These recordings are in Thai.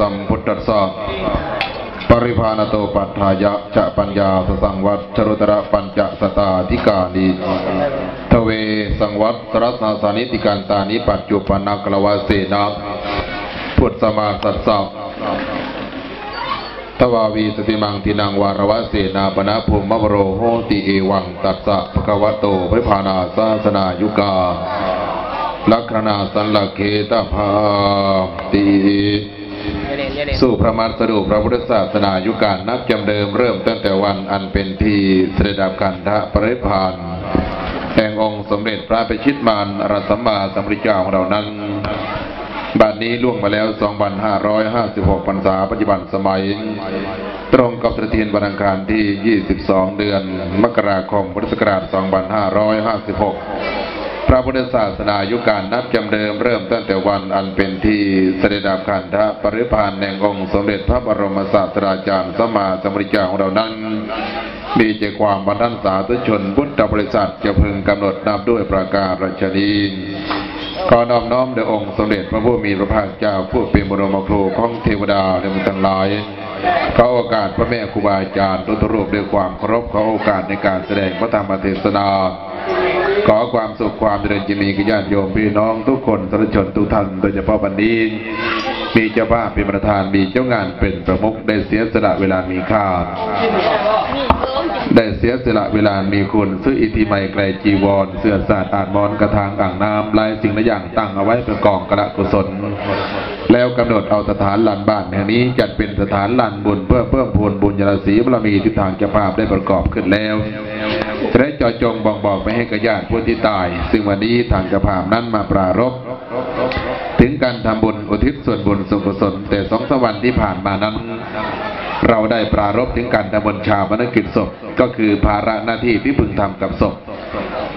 สัมพุทธัสสะปริภาณโตปัฏฐายะจะปัญญาสสังวัตชรุตระปัญจสตาธิกานิทเวสังวัตตรัสนาสานิติการตานิปัจจุปนักลวาเสนาพุทธสมาสัสสะทวาวีสติมังทินังวารวะเสนาปนะภูมิมโรโหติเอวังตัสสะภะคะวะโตปริภาณาสาสนายุกาลักขณาสันลักตภาติ สู่พระมัสดุพระพุทธศาสนายุการนับจำเดิมเริ่มตั้งแต่วันอันเป็นที่เสด็จดับกันทะปริพานแห่งองค์สมเด็จพระปิชิตมารอรสัมมาสัมพุทธเจ้าของเรานั้นบัดนี้ล่วงมาแล้ว 2,556 พรรษาปัจจุบันสมัย ตรงกับตรเทียนวันอังคารที่ 22 เดือน มกราคมพุทธศักราช 2556 พระพุทธศาสนายุการนับจำเดิมเริ่มตั้งแต่วันอันเป็นที่เสด็จดับขันธะปริพานแห่งองค์สมเด็จพระบรมศาสตราจารย์สมมาสมรเจ้าของเรานั้น มีใจความบรรทันสาธุชนพุทธบริษัทจะพึงกำหนดนับด้วยประกาศรัชนีขอนอบน้อมแด่องค์สมเด็จพระผู้มีพระภาคเจ้าผู้เป็นบรมครูของเทวดาและมนุษย์ทั้งหลายขอโอกาสพระแม่ครูบาอาจารย์ทุตรูปด้วยความเคารพขอโอกาสในการแสดงพระธรรมเทศนา ขอความสุขความเจริญจะมีกับญาติโยมพี่น้องทุกคนทุกชนทุกท่านโดยเฉพาะวันนี้มีเจ้าภาพเป็นประธานมีเจ้างานเป็นประมุขได้เสียสละเวลามีค่าได้เสียสละเวลามีคุณซื้ออิทธิไมยไกลจีวร เสื้อสาดอาดมอนกระทางอ่างน้ำลายสิ่งละอย่างตั้งเอาไว้เป็นกองกระกุศล แล้วกำหนดเอาสถานลานบ้านแห่งนี้จัดเป็นสถานลานบุญเพื่อเพิ่มพูนบุญยราศีบารมีที่ทางเจ้าภาพได้ประกอบขึ้นแล้วและ จาะจงบอกบอกไปให้กับญาติผู้ที่ตาย ซึ่งวันนี้ทางเจ้าภาพนั้นมาปรารภถึงการทำบุญอุทิศส่วนบุญส่วนกุศลแต่สองสวรรค์ที่ผ่านมานั้น เราได้ปรารภถึงการทำบุญชาปนกิจศพ ก็คือภาระหน้าที่ที่พึงทำกับศพ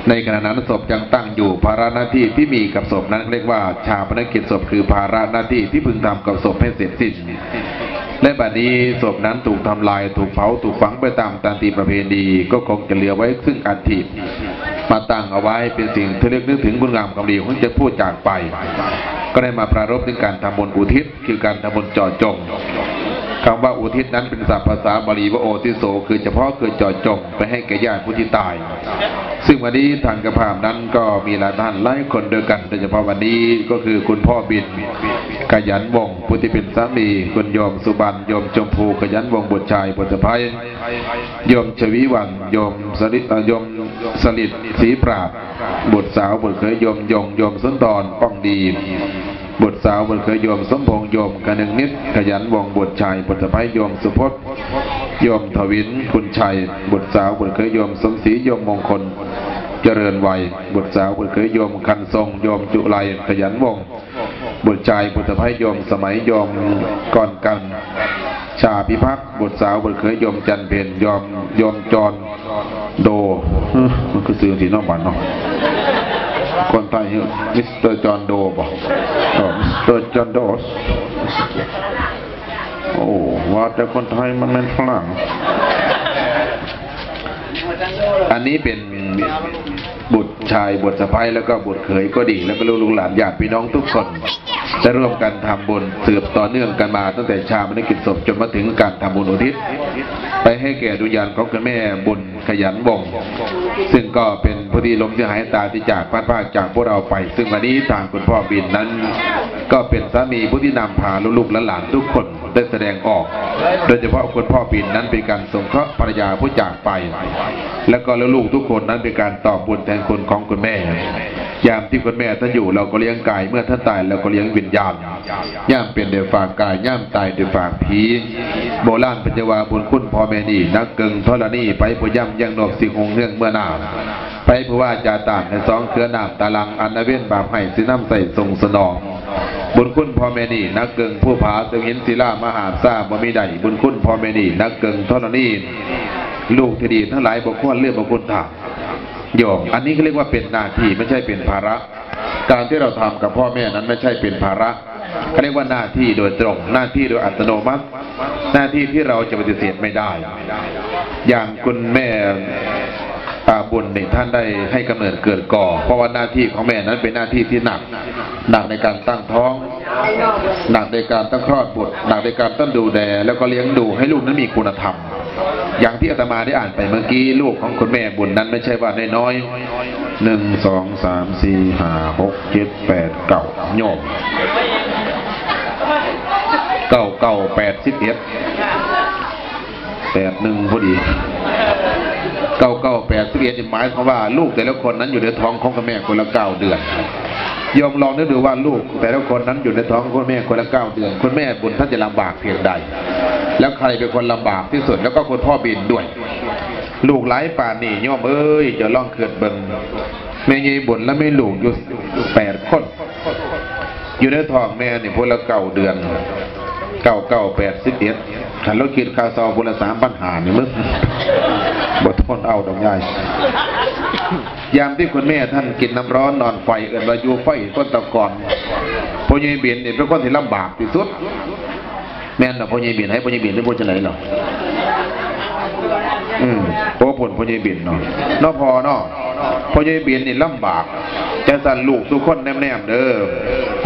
ในขณะนั้นศพยังตั้งอยู่ภาระหน้าที่ที่มีกับศพนั้นเรียกว่าชาปนกิจศพ คือภาระหน้าที่ที่พึงทำกับศพให้เสร็จสิ้น และบัดนี้ศพนั้นถูกทำลายถูกเผาถูกฝังไปตามตามตีประเพณีก็คงจะเหลือไว้ซึ่งอัฐิมาตั้งเอาไว้เป็นสิ่งที่เรียกนึกถึงคุณงามความดีของจะพูดจากไป ก็ได้มาปรารบถึงการทำบุญอุทิศคือการทำบุญจาะจง คำว่าอุทิศนั้นเป็นศัพท์ภาษาบาลีว่าโอทิโส คือเฉพาะคือจาะจงไปให้แก่ญาติผู้ที่ตาย ซึ่งวันนี้ทางกระพามนั้นก็มีหลายท่านหลายคนด้วยกันโดยเฉพาะวันนี้ก็คือคุณพ่อบินขยันวงผู้ที่เป็นสามีคุณโยมสุบันโยมชมพูขยันวงบุตรชายบุตรสะพ้ายโยมชวีวันโยมสลิดเอ่อโยมสลิดศรีปราบบุตรสาวบุตรเคยโยมยงโยมสุนทรป้องดี บุตรสาวบุตรเคยโยมสมพงษ์โยมกนึงนิดขยันวงบุตรชายบุตรสะพ้ายโยมสุพจน์โยมทวินคุณชัย บุตรสาวบุตรเคยโยมสมศรีโยมมงคล เจริญวัย บุตรสาวบุตรเคยโยมคันทรงโยมจุไลขยันวงบุตรชายบุตรพายโยมสมัยโยมก่อนกัน ชาพิพักษ์บุตรสาวบุตรเคยโยมจันเพนยอมโยมจรโดมันคือสื่อที่นอกบ้านเนาะ คนไทยมิสเตอร์จอห์นโดบอกมิสเตอร์จอห์นโดสโอ้ว่าแต่คนไทยมันเป็นฝรั่ง อันนี้เป็นบุตรชายบุตรสะใภ้แล้วก็บุตรเขยก็ดี แล้วก็ลูกหลานญาติพี่น้องทุกคนได้ร่วมกันทำบุญสืบต่อเนื่องกันมาตั้งแต่ชาปนกิจศพจนมาถึงการทำบุญอุทิศ ไปให้แก่ดุยานของคุณแม่บุญขยันวงซึ่งก็เป็น ผู้ที่ลมเสียหายตาที่จากพัดพาจากพวกเราไป ซึ่งวันนี้ทางคุณพ่อบินนั้น ก็เป็นสามีผู้ที่นำพาลูกๆและหลานทุกคนได้แสดงออก โดยเฉพาะคุณพ่อบินนั้นเป็นการสงเคราะห์ภรรยาผู้จากไป แล้วก็ลูกทุกคนนั้นเป็นการตอบบุญแทนคุณของคุณแม่ยามที่คุณแม่ท่านอยู่เราก็เลี้ยงกายเมื่อท่านตายเราก็เลี้ยงวิญญาณย่ามเป็นเดือฝากกายย่ามตายเดือฝากผีโบราณปัญจวาบุญคุณพ่อแม่นี่นักเกิงทรณีไปผู้ย่ำยังนกสิงหงเนื่องเมื่อนา ไปผู้ว่าจาตานในสองเครือนามตาลังอันนาเว้นบาปให้สิน้ำใส่ทรงสนอง บุญคุณพ่อแม่นี่นักเกิงผู้ผาตึงหินศิลามหาซาบ่มีใดบุญคุณพ่อแม่นี่นักเกิงทรณีลูกที่ดีทั้งหลายบกควรเลื่อนบกคุณถามโยมอันนี้เขาเรียกว่าเป็นหน้าที่ไม่ใช่เป็นภาระ การที่เราทำกับพ่อแม่นั้นไม่ใช่เป็นภาระเขาเรียกว่าหน้าที่โดยตรง หน้าที่โดยอัตโนมัติ หน้าที่ที่เราจะปฏิเสธไม่ได้ อย่างคุณแม่ บุญนี่ท่านได้ให้กำเนิดเกิดก่อ เพราะว่าหน้าที่ของแม่นั้นเป็นหน้าที่ที่หนัก หนักในการตั้งท้อง หนักในการตั้งคลอดบุตร หนักในการต้นดูแลแล้วก็เลี้ยงดูให้ลูกนั้นมีคุณธรรม อย่างที่อาตมาได้อ่านไปเมื่อกี้ลูกของคุณแม่บุญนั้นไม่ใช่ว่าน้อยหนึ่งสองสามสี่ห้าหกเจ็ดแปดเก้าโยมเก้าเก้าแปดสิบเอ็ดแปดหนึ่งพอดี เก้าเก้าแปดสิบเอ็ดหมายความว่าลูกแต่ละคนนั้นอยู่ในท้องของแม่คนละเก้าเดือนยอมลองนึกดูว่าลูกแต่ละคนนั้นอยู่ในท้องของคุณแม่คนละเก้าเดือนคุณแม่บุญท่านจะลำบากเพียงใด แล้วใครเป็นคนลำบากที่สุดแล้วก็คุณพ่อบินด้วย ลูกหลายป่านนี่ย่อมเอ้ยจะล่องเกิดเบิงแม่ยีบุญและไม่ลูกอยู่แปดคน อยู่ในท้องแม่นี่พละเก้าเดือนเก้าเก้าแปดสิบเอ็ดขันเราคิดค่าซองพละสามปัญหานี่มึง บททนเอาดอกยายยามที่คุณแม่ท่านกินน้ำร้อนนอนไฟเอินวาอยูไฟก้นตะกอนพญ่เบียนนี่เป็นคนที่ลำบากที่สุด แม่นนะพ่อใหญ่เบียนให้พญ่เบียนเป็นผู้จะไหนหรออืมโอ้ผลพญ่เบียนเนาะนอพอเนาะพญ่เบียนนี่ลำบากจะสั่นลูกทุกคนแนมๆเด้อ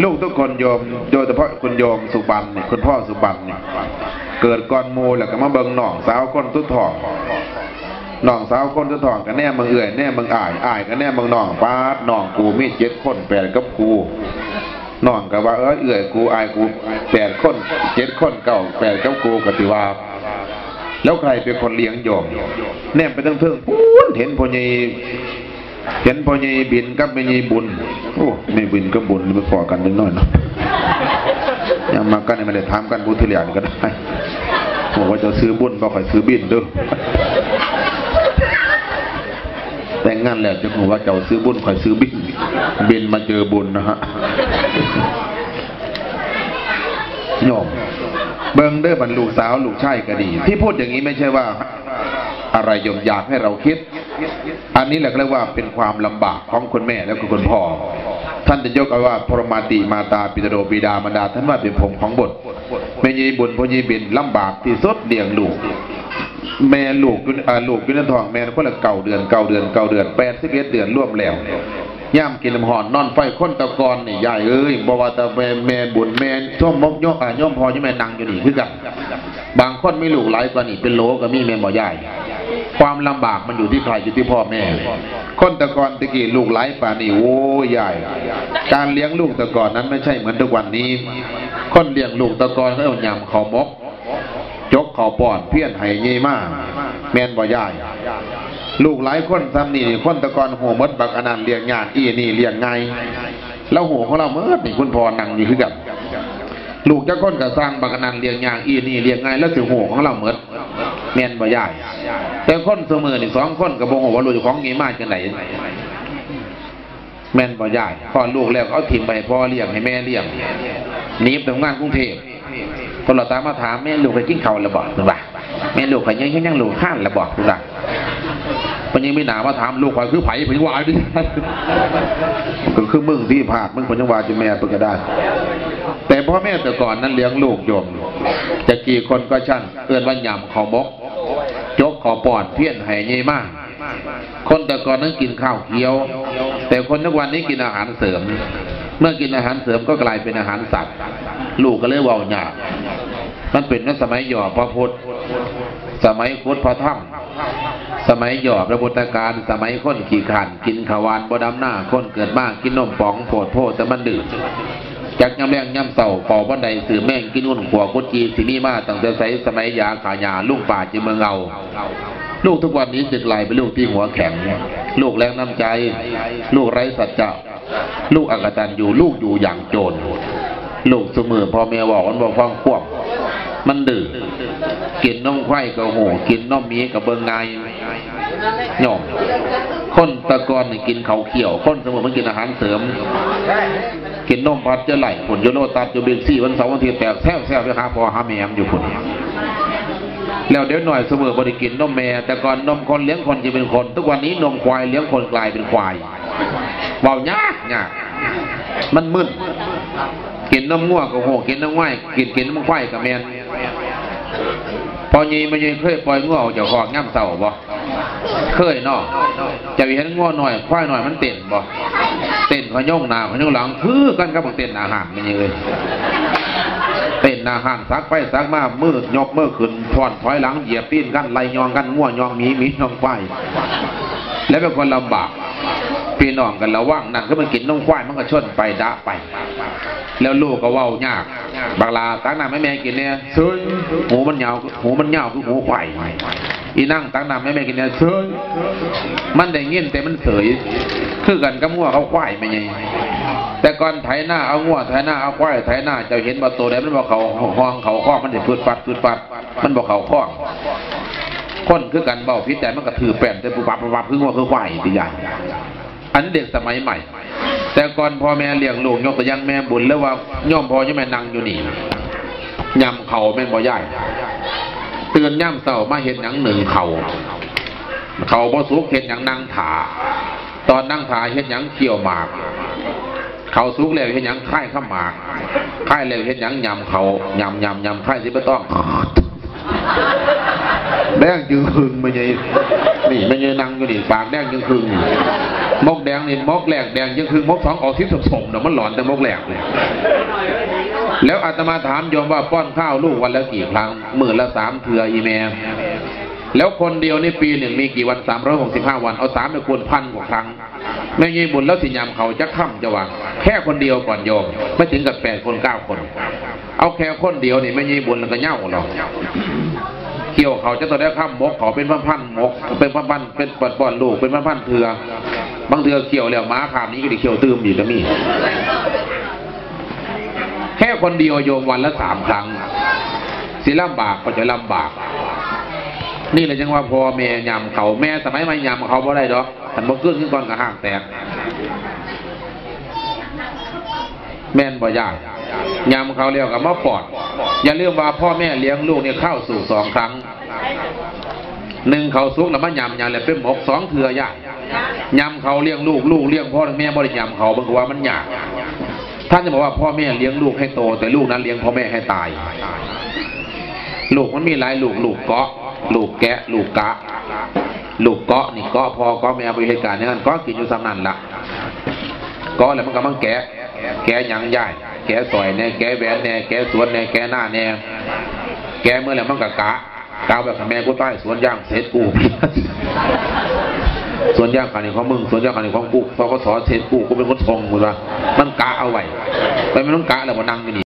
ลูกทุกคนโยมโดยเฉพาะคุณโยมสุบันนี่คุณพ่อสุบันนี่เกิดก่อนหมูแล้วก็มาเบิ่งน้องสาวคนทุกทอง น้องสาวคนทุกทองกันแน่มึงเอื่อยแน่มึงอายอายกันแน่มึงน้องป้าดน้องกูมีเจ็ดคนแปดกับกูน้องก็ว่าเอ้ยเอื่อยกูอายกูแปดคนเจ็ดคนเก่าแปดกับกูกติว่า แล้วใครเป็นคนเลี้ยงโยมแนมไปตั้งเทิงปูนเห็นพญเห็นพญบินกับแม่ใหญ่บุญโอ้แม่บินกับบุญมันพอกันนิดหน่อยเนาะยังมากันไม่ได้ถามกันบุญทีเดียวก็ได้ผมว่าจะซื้อบุญบ่ค่อยซื้อบินเด้อ แต่งงานแล้วจะบอกว่าเจ้าซื้อบุญคอยซื้อบินบินมาเจอบุญนะฮะโยมเบิงเด้อบรรลูกสาวลูกชายก็ดี ที่พูดอย่างนี้ไม่ใช่ว่า อะไรยมอยากให้เราคิด อันนี้แหละเรียกว่าเป็นความลำบากของคุณแม่และคุณพ่อ ท่านจะยกเอาว่าพรหมาติมาตาปิตโรปิดามารดาท่านว่าเป็นผมของบทแม่ยีบุญพอยีบินลำบากที่สุดเลี้ยงลูก แม่ลูกอยู่อ่าลูกอยู่ในท้องแม่คนละเก่าเดือนเก่าเดือนเก่าเดือนแปดสิบเอ็ดเดือนร่วมแล้วย่ามกินน้ำหอนนอนไฟคนตะกอนนี่ยายเอ้ยบวาต่แม่แม่บุญแม่ช่วมมกย่ออ่าย่อมพอย่อแม่นางอยู่นี่คือกันบางคนไม่ลูกหลายกว่านี่เป็นโลก็มีแม่บ่ยายความลำบากมันอยู่ที่ใครอยู่ที่พ่อแม่ คนตะกอนตะกี้ลูกหลายป่านี่โอ้ยยายการเลี้ยงลูกตะกอนนั้นไม่ใช่เหมือนทุกวันนี้ คนเลี้ยงลูกตะกอนเขาเอายำเขามก จกเขาป้อนเพี้ยนไห้ยี่มากแม่นบ่ยาย ลูกหลายคนซ้ำนี่คนตะกอนหัวมดบักอนันเลี้ยงงานอีนี่เลี้ยงไงแล้วหัวของเราเมื่อนี่คุณพ่อนั่งอยู่คือกันลูกจะก้นกับสร้างบักนันเลี้ยงยางอีนี่เลี้ยงไงแล้วสิหัวของเราเมื่อแมนบ่ยายแต่คนเสมอนี่สองคนกับบงว่าลูกเจ้าของงี้มากจังไหนแมนบ่ยายพ่อลูกแล้วเอาถิ่มไปพ่อเลี้ยงให้แม่เลี้ยงหนีไปทำงานกรุงเทพ คนเราตามมาถามแม่ลูกไปกินข้าวระบอกหรือเปล่าแม่ลูกไปยังยังยังลูกข้านระบอกหรือเปล่ามันยังไม่หนามาถามลูกข่อยคือไผ่ผึงวายดิก็คือมึงที่ผาดมึงผลยังวาจะแม่เปิดก็ได้ แต่พ่อแม่แต่ก่อนนั้นเลี้ยงลูกโยมจะกี่คนก็ช่างเอื้อนว่ายำขอมกจกขอปอดเพี้ยนไห้เย่มาก คนแต่ก่อนนั้นกินข้าวเคี้ยว แต่คนทุกวันนี้กินอาหารเสริม เมื่อกินอาหารเสริมก็กลายเป็นอาหารสัตว์ ลูกก็เลยว่าหยาบมันเป็นนัสมัยหย่อพระพุทธ สมัยพุทธพระธรรมสมัยหย่อพระพุทธการ สมัยคนขี่ขันกินขาวานบดำหน้าคนเกิดมากกินนมป๋องโผดโพดแต่มันดื่มจากย่ำแรงย่ำเต่าเป่าบันไดสื่อแม่งกินอุ่นขวกุจีสินี่มาตั้งแต่ใสสมัยยาขายาลูกป่าจีเมืองเอาลูกทุกวันนี้จึกลายเป็นลูกที่หัวแข็ง ลูกแรงน้ำใจ ลูกไร้สัจจะ ลูกอักตันอยู่ลูกอยู่อย่างโจรลูกเสมอพอเมียบอกมันบอกฟังควบมันดื้อกินนมไข่กับหูกินนมมีกับเบิงนายหย่อมคนตะกอนกินเขาเขียว คนเสมอมันกินอาหารเสริม กินนมพัดจะไหลผลโยโลตัดอยู่เบนซี่วันเสาร์วันอาทิตย์แตกแซวแซวไปหาพอหาแมมอยู่ผลแล้วเดี๋ยวหน่อยเสมอบริกินนมแม่แต่ก่อนนมคนเลี้ยงคนจะเป็นคน ทุกวันนี้นมควายเลี้ยงคนกลายเป็นควาย เบายากยากมันมึนกินนมง่วกับโหกินนมง่ายกินกินนมควายกับแมนพอยีมายีเคยปล่อยง้อออกจากคอกย่ำเสาบ่เคยเนาะจะมีเห็นง้อหน่อยควายหน่อยมันเต้นบ่เต้นขย่องหน้าขย่องหลังคือกันกับบักเต้นอาหารมันยังเลยเต้นอาหารซักไปซักมามืดยกมือขึ้นทอนถอยหลังเหยียบตีนกันไล่ยองกันง้อยองหมีหมียองควายแล้วเป็นคนลำบาก พี่น้องกันระว่างนั่นก็มันกินนมควายมันก็ชนไปดะไป แล้วลูกก็เว้ายากบางลาตักน้ำให้แม่กินเนี่ยเซยหูมันยาวหูมันยาวคือหูควายอีนั่งตักน้ำให้แม่กินเนี่ยเซยมันได้เงินแต่มันเสยคือกันกับงัวเขาควายไม่ไงแต่ก่อนไถหน้าเอางัวไถหน้าเอาควายไถหน้าเจะเห็นว่าตัวไหนมันบอกเขาห้องเขาข้องมันจะพืดฟัดพืดฟัด มันบอกเขาข้องคนคือกันเบาพิษแต่มันก็ถือแป้นแต่ปุบปับปุบปับคืองัวคือควายตีใหญ่ อันเด็กสมัยใหม่ แต่ก่อนพ่อแม่เลี้ยงลูกยกตัวอยังแม่บุญแล้วว่าย่อมพ่อย่อมแม่นั่งอยู่นี่ยำเข่าแม่บ่ย่ายเตือนย่ำเศร้ามาเห็นหนังหนึ่งเข่าเขาบ่สุกเห็นหนังนั่งถาตอนนั่งถาเห็นหนังเขี่ยวหมากเขาสุกแล้วเห็นหนังค่ข้าหมากค่แล้วเห็นหนังยำเขายำยำยำค่สิบ่ต้องแดงจึงคึงไม่ใช่นี่ไม่ใช่นั่งอยู่นี่ปากแดงจึงคึง มกแดงนี่มกแหลกแดงจึงคึงมกสองออกทิศสมๆเดี๋ยวมันหลอนแต่มกแหลกเลยแล้วอาตมาถามโยมว่าป้อนข้าวลูกวันละกี่ครั้งหมื่นละสามเถื่ออีเมลแล้วคนเดียวในปีหนึ่งมีกี่วันสามร้อยหกสิบห้าวันเอาสามไปคูณพันกว่าครั้งแม่ยี่บุญแล้วสิยามเขาจะค่ำจะวางแค่คนเดียวก่อนโยม ไม่ถึงกับแปดคนเก้าคน เอาแค่คนเดียวนี่แม่ยี่บุญแล้วก็เง่าหรอกเกี่ยวเขาจะตัวได้ข้ามมกเขาเป็นพันพันมก เป็นพันพันเป็นปอนปอนลูกเป็นพันพันเถื่อ บางเถือเกี่ยวแล้วม้าขามนี้ก็ได้เกี่ยวตื้มอยู่ก็มีแค่คนเดียวโยมวันละสามครั้งสิลำบากก็จะลำบาก นี่เลยจังว่าพอแม่ยำเขาแม่สมัยไม่ยำเขาบ่ได้ดอกฉันบ่ขึ้นขึ้นก่อนกับห้างแตกแม่นบ่ยากยำเขาเรียกกับมะปอด อย่าลืมว่าพ่อแม่เลี้ยงลูกเนี่ยเข้าสู่สองครั้งหนึ่งเขาซุกแล้วมายำยำแล้วเป็นหมกสองเถื่อยาก ย้ำเขาเลี้ยงลูกลูกเลี้ยงพ่อแม่บ่ได้ยำเขาบางว่ามันยากท่านจะบอกว่าพ่อแม่เลี้ยงลูกให้โต แต่ลูกนั้นเลี้ยงพ่อแม่ให้ตาย ลูกมันมีหลายลูกลูกเกาะ ลูกแกะ ลูกกะ ลูกเกาะนี่เกาะพอเกาะแม่บริเหตุการณ์อย่นั่นเกาะกินอยู่สำนันละเกาะแล้วมันก็มันแกะ แกะยังย่ายแกะสอยแน่แกะแหวนแน่แกะสวนแน่แกะหน้าแน่แกะเมื่อแล้วมันก็กะกะแบบแม่กูใต้สวนย่างเสร็จกู ส่วนย่างขันของมึงส่วนย่างขันของกูพอก็สอนเสร็จกูกูเป็นคนทรงมึงว่ามันกะเอาไว้ไปมันต้องกะแล้วมานั่งอยู่นี่